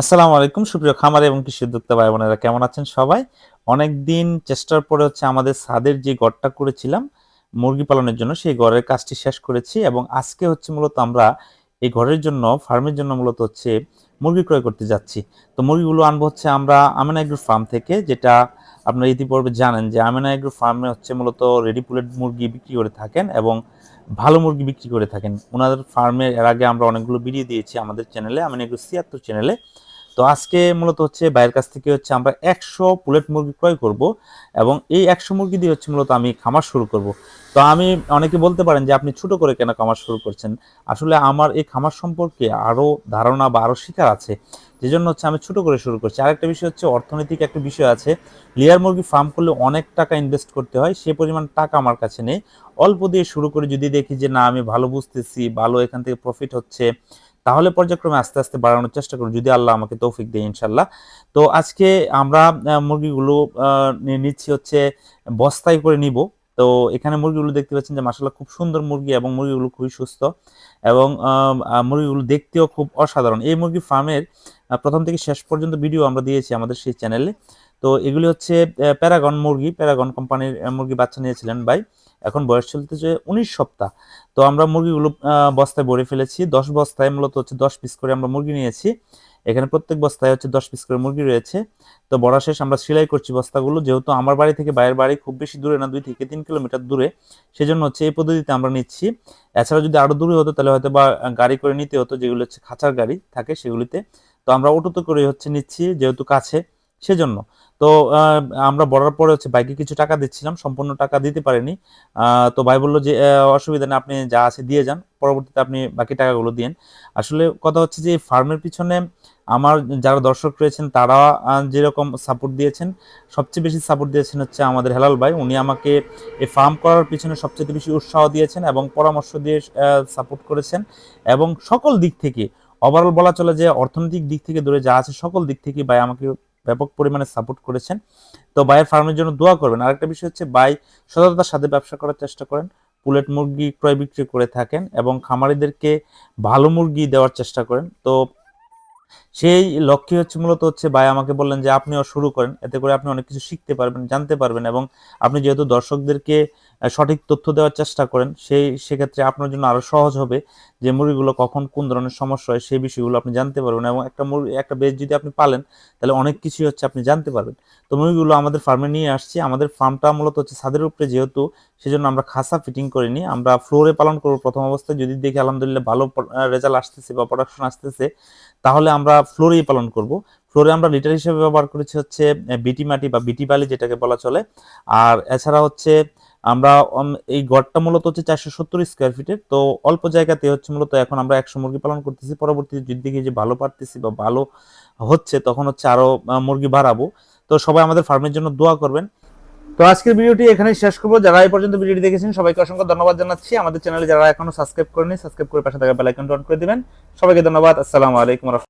আসসালামু আলাইকুম। সুপ্রিয় খামারে এবং কৃষি উদ্যোক্তা ভাই বোনেরা, কেমন আছেন সবাই? অনেক দিন চেষ্টার পরে হচ্ছে আমাদের ছাদের যে গড়টা করেছিলাম, মুরগি পালনের জন্য, সেই ঘরের কাজটি শেষ করেছি এবং আজকে হচ্ছে মূলত আমরা এই ঘরের জন্য, ফার্মের জন্য মূলত হচ্ছে মুরগি ক্রয় করতে যাচ্ছি। তো মুরগিগুলো আনব হচ্ছে আমরা আমেনা এগ্রো ফার্ম থেকে, যেটা আপনারা ইতিপূর্বে জানেন যে আমেনা এগ্রো ফার্মে হচ্ছে মূলত রেডি পুলেট মুরগি বিক্রি করে থাকেন এবং ভালো মুরগি বিক্রি করে থাকেন। ওনাদের ফার্মে এর আগে আমরা অনেকগুলো ভিডিও দিয়েছি আমাদের চ্যানেলে আমেনা এগ্রো ছিয়াত্তর চ্যানেলে তো আজকে মূলত হচ্ছে বাইরের কাছ থেকে হচ্ছে আমরা একশো পুলেট মুরগি ক্রয় করব এবং এই একশো মুরগি দিয়ে হচ্ছে মূলত আমি খামার শুরু করব। তো আমি অনেকে বলতে পারেন যে আপনি ছোট করে কেন খামার শুরু করছেন? আসলে আমার এই খামার সম্পর্কে আরও ধারণা বা আরও শিকার আছে যে জন্য হচ্ছে আমি ছোট করে শুরু করছি। আরেকটা বিষয় হচ্ছে অর্থনৈতিক একটা বিষয় আছে। লেয়ার মুরগি ফার্ম করলে অনেক টাকা ইনভেস্ট করতে হয়, সে পরিমাণ টাকা আমার কাছে নেই। অল্প দিয়ে শুরু করে যদি দেখি যে না, আমি ভালো বুঝতেছি, ভালো এখান থেকে প্রফিট হচ্ছে তাহলে পর্যায়ক্রমে আস্তে আস্তে বাড়ানোর চেষ্টা করুন, যদি আল্লাহ আমাকে তৌফিক দেয় ইনশাল্লাহ তো আজকে আমরা মুরগিগুলো নিচ্ছি হচ্ছে বস্তায় করে নিব। তো এখানে মুরগিগুলো দেখতে পাচ্ছেন যে মাসাল্লাহ খুব সুন্দর মুরগি এবং মুরগিগুলো খুবই সুস্থ এবং মুরগিগুলো দেখতেও খুব অসাধারণ। এই মুরগি ফার্মের প্রথম থেকে শেষ পর্যন্ত ভিডিও আমরা দিয়েছি আমাদের সেই চ্যানেলে। তো এগুলি হচ্ছে প্যারাগন মুরগি। প্যারাগন কোম্পানির মুরগি বাচ্চা নিয়েছিলেন ভাই। এখন বয়স চলতে চলতেছে উনিশ সপ্তাহ। তো আমরা মুরগিগুলো বস্তায় ভরে ফেলেছি। দশ বস্তায় মূলত হচ্ছে দশ পিস করে আমরা মুরগি নিয়েছি। এখানে প্রত্যেক বস্তায় হচ্ছে দশ পিস করে মুরগি রয়েছে। তো বড়া শেষ আমরা সেলাই করছি বস্তাগুলো। যেহেতু আমার বাড়ি থেকে বাইরের বাড়ি খুব বেশি দূরে না, দুই থেকে তিন কিলোমিটার দূরে, সেজন্য হচ্ছে এই পদ্ধতিতে আমরা নিচ্ছি। এছাড়া যদি আরও দূরে হতো তাহলে হয়তো বা গাড়ি করে নিতে হতো, যেগুলো হচ্ছে খাঁচার গাড়ি থাকে সেগুলিতে। তো আমরা অটোতে করে হচ্ছে নিচ্ছি, যেহেতু কাছে। সেজন্য। তো আমরা বড়ার পরে হচ্ছে বাইকে কিছু টাকা দিচ্ছিলাম, সম্পূর্ণ টাকা দিতে পারিনি। তো ভাই বলল যে অসুবিধা নেই, আপনি যা আছে দিয়ে যান, পরবর্তীতে আপনি বাকি টাকাগুলো দিন আসলে কথা হচ্ছে যে ফার্মের পিছনে আমার যারা দর্শক রয়েছেন, তারা যেরকম সাপোর্ট দিয়েছেন, সবচেয়ে বেশি সাপোর্ট দিয়েছেন হচ্ছে আমাদের হেলাল ভাই। উনি আমাকে এই ফার্ম করার পিছনে সবচেয়ে বেশি উৎসাহ দিয়েছেন এবং পরামর্শ দিয়ে সাপোর্ট করেছেন। এবং সকল দিক থেকে ওভারঅল বলা চলে যে, অর্থনৈতিক দিক থেকে ধরে যা আছে, সকল দিক থেকে ভাই আমাকে ব্যাপক পরিমাণে সাপোর্ট করেছেন। তো ভাইয়ের ফার্মের জন্য দোয়া করবেন। আরেকটা বিষয় হচ্ছে ভাই সততার সাথে ব্যবসা করার চেষ্টা করেন। পুলেট মুরগি ক্রয় বিক্রি করে থাকেন এবং খামারিদেরকে ভালো মুরগি দেওয়ার চেষ্টা করেন। তো সেই লক্ষ্যে হচ্ছে মূলত হচ্ছে ভাই আমাকে বললেন যে, আপনিও শুরু করেন। এতে করে আপনি অনেক কিছু শিখতে পারবেন, জানতে পারবেন এবং আপনি যেহেতু দর্শকদেরকে সঠিক তথ্য দেওয়ার চেষ্টা করেন। সেই, সেক্ষেত্রে আপনার জন্য আরও সহজ হবে যে মুরগিগুলো কখন কোন ধরনের সমস্যা হয় সেই বিষয়গুলো আপনি জানতে পারবেন এবং একটা মুরগি, একটা বেজ যদি আপনি পালেন, তাহলে অনেক কিছুই হচ্ছে আপনি জানতে পারবেন। তো মুরগিগুলো আমাদের ফার্মে নিয়ে আসছি। আমাদের ফার্মটা মূলত হচ্ছে ছাদের উপরে যেহেতু, সেজন্য আমরা খাসা ফিটিং করিনি আমরা ফ্লোরে পালন করব প্রথম অবস্থায়। যদি দেখি আলহামদুলিল্লাহ ভালো রেজাল্ট আসতেছে বা প্রোডাকশন আসতেছে, তাহলে আমরা ফ্লোরেই পালন করব। ফ্লোরে আমরা লিটার হিসেবে ব্যবহার করেছি হচ্ছে বিটি মাটি বা বিটি বালি যেটাকে বলা চলে। আর এছাড়া হচ্ছে আমরা এই গড়টা মূলত হচ্ছে চারশো সত্তর স্কোয়ার ফিটের তো অল্প জায়গাতে হচ্ছে মূলত এখন আমরা একশো মুরগি পালন করতেছি। পরবর্তীতে যদি দেখি যে ভালো পারতেছি বা ভালো হচ্ছে, তখন হচ্ছে আরও মুরগি বাড়াবো। তো সবাই আমাদের ফার্মের জন্য দোয়া করবেন। তো আজকের ভিডিওটি এখানে শেষ করব। যারা এই পর্যন্ত ভিডিওটি দেখেছেন, সবাইকে অসংখ্য ধন্যবাদ জানাচ্ছি। আমাদের চ্যানেলে যারা এখনও সাবস্ক্রাইব করেনি সাবস্ক্রাইব করে পাশে থাকা বেল আইকনটা অন করে দিবেন। সবাইকে ধন্যবাদ। আসসালামু আলাইকুম